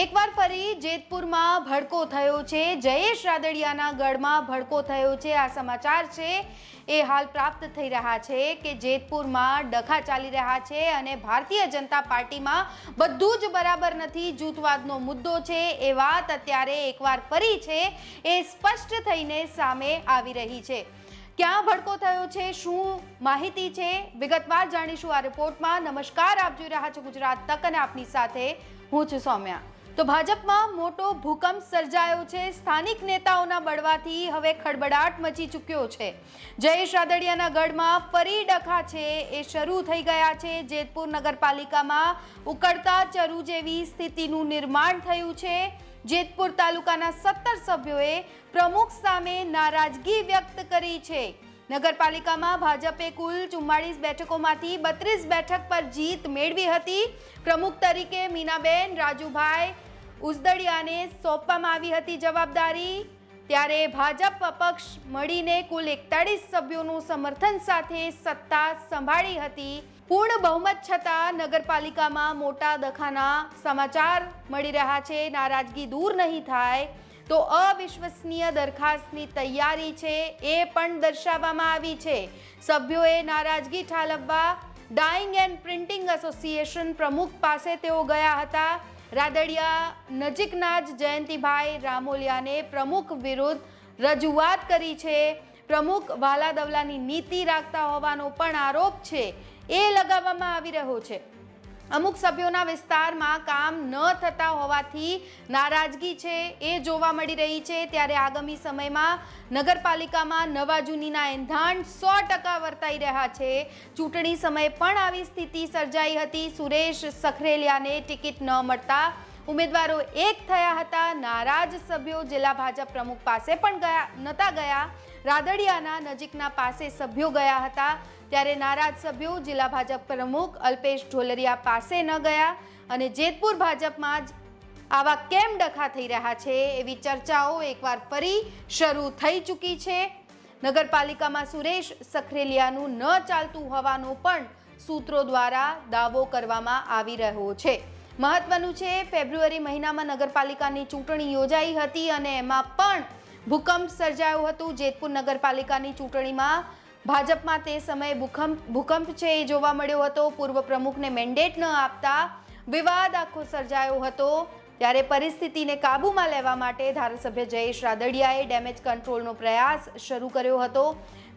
એકવાર ફરી જેતપુરમાં ભડકો થયો છે. જયેશ રાદડિયાના ગઢમાં ભડકો થયો છે. આ સમાચાર છે એ હાલ પ્રાપ્ત થઈ રહ્યા છે કે જેતપુરમાં ડખા ચાલી રહ્યા છે અને ભારતીય જનતા પાર્ટીમાં બધું જ બરાબર નથી, જૂથવાદનો મુદ્દો છે. એ વાત અત્યારે એકવાર ફરી છે એ સ્પષ્ટ થઈને સામે આવી રહી છે. ક્યાં ભડકો થયો છે, શું માહિતી છે? વિગતવાર જાણીશું આ રિપોર્ટમાં. નમસ્કાર, આપ જોઈ રહ્યા છો ગુજરાત તક અને આપની સાથે હું છું સૌમ્યા. તો ભાજપમાં મોટો ભૂકંપ સર્જાયો છે. સ્થાનિક નેતાઓના બળવાથી હવે ખળબડાટ મચી ચૂક્યો છે. જયેશ રાદડિયાના ગઢમાં ફરી ડખા છે એ શરૂ થઈ ગયા છે. જેતપુર નગરપાલિકામાં ઉકળતા ચરુ જેવી સ્થિતિનું નિર્માણ થયું છે. જેતપુર તાલુકાના સત્તર સભ્યોએ પ્રમુખ સામે નારાજગી વ્યક્ત કરી છે. નગરપાલિકામાં ભાજપે કુલ ચુમ્માળીસ બેઠકોમાંથી બત્રીસ બેઠક પર જીત મેળવી હતી. પ્રમુખ તરીકે મીનાબેન, રાજુભાઈ ઉસદડિયાને સોંપવામાં આવી હતી જવાબદારી. ત્યારે ભાજપ અપક્ષ મળીને કુલ એકતાળીસ સભ્યોનું સમર્થન સાથે સત્તા સંભાળી હતી. પૂર્ણ બહુમત છતાં નગરપાલિકામાં મોટા દખાના સમાચાર મળી રહ્યા છે. નારાજગી દૂર નહીં થાય. તો અવિશ્વસનીય દરખાસ્તની તૈયારી છે એ પણ દર્શાવવામાં આવી છે. સભ્યોએ નારાજગી ઠાલવવા, ડાઇંગ એન્ડ પ્રિન્ટિંગ એસોસિએશન પ્રમુખ પાસે તેઓ ગયા હતા. રાદડિયા નજીકના જ જયંતિભાઈ રામોલિયાને પ્રમુખ વિરુદ્ધ રજૂઆત કરી છે. પ્રમુખ વાલા દવલાની નીતિ રાખતા હોવાનો પણ આરોપ છે. એ લગાવવામાં આવી રહ્યો છે. અમુક સભ્યોના વિસ્તારમાં કામ ન થતા હોવાથી નારાજગી છે, એ જોવા મળી રહી છે. ત્યારે આગામી સમયમાં નગરપાલિકામાં નવા જૂનીના એંધાણ સો ટકા વર્તાઈ રહ્યા છે. ચૂંટણી સમયે પણ આવી સ્થિતિ સર્જાઈ હતી. સુરેશ સખરેલિયાને ટિકિટ ન મળતા ઉમેદવારો એક થયા હતા. નારાજ સભ્યો જિલ્લા ભાજપ પ્રમુખ પાસે પણ ગયા નતા ગયા. રાદડિયાના નજીકના પાસે સભ્યો ગયા હતા. ત્યારે નારાજ સભ્યો જિલ્લા ભાજપ પ્રમુખ અલ્પેશ ઢોલરિયા પાસે ન ગયા અને જેતપુર ભાજપમાં જ આવા કેમ ડખા થઈ રહ્યા છે એવી ચર્ચાઓ એકવાર ફરી શરૂ થઈ ચૂકી છે. નગરપાલિકામાં સુરેશ સખરેલિયાનું ન ચાલતું હોવાનો પણ સૂત્રો દ્વારા દાવો કરવામાં આવી રહ્યો છે. મહત્વનું છે, ફેબ્રુઆરી મહિનામાં નગરપાલિકાની ચૂંટણી યોજાઈ હતી અને એમાં પણ ભૂકંપ સર્જાયું હતું. જેતપુર નગરપાલિકાની ચૂંટણીમાં ભાજપમાં તે સમયે ભૂકંપ ભૂકંપ છે એ જોવા મળ્યો હતો. પૂર્વ પ્રમુખને મેન્ડેટ ન આપતા વિવાદ આખો સર્જાયો હતો. ત્યારે પરિસ્થિતિને કાબૂમાં લેવા માટે ધારાસભ્ય જયેશ રાદડિયાએ ડેમેજ કંટ્રોલનો પ્રયાસ શરૂ કર્યો હતો.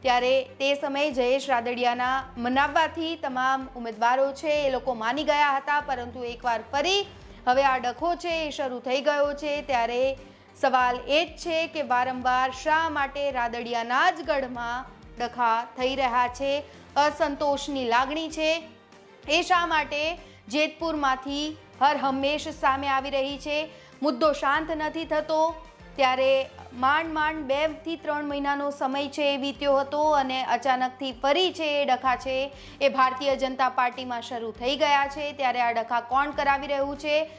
ત્યારે તે સમયે જયેશ રાદડિયાના મનાવવાથી તમામ ઉમેદવારો છે એ લોકો માની ગયા હતા, પરંતુ એકવાર ફરી હવે આ ડખો છે એ શરૂ થઈ ગયો છે. ત્યારે સવાલ એ જ છે કે વારંવાર શા માટે રાદડિયાના જ ગઢમાં ડખા થઈ રહ્યા છે. અસંતોષની લાગણી છે. એ શા માટે? જેતપુરમાંથી હર હંમેશ સામે આવી રહી છે. મુદ્દો શાંત નથી થતો. ત્યારે માંડ માંડ બેથી ત્રણ મહિનાનો સમય છે એ વીત્યો હતો અને અચાનકથી ફરી છે એ ડખા છે. એ ભારતીય જનતા પાર્ટીમાં શરૂ થઈ ગયા છે. ત્યારે આ ડખા કોણ કરાવી રહ્યું છે?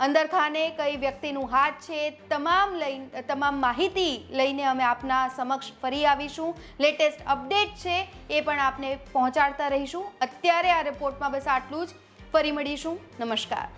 અંદરખાને કઈ વ્યક્તિનું હાથ છે, તમામ લઈ તમામ માહિતી લઈને અમે આપના સમક્ષ ફરી આવીશું. લેટેસ્ટ અપડેટ છે એ પણ આપને પહોંચાડતા રહીશું. અત્યારે આ રિપોર્ટમાં બસ આટલું જ. ફરી મળીશું. નમસ્કાર.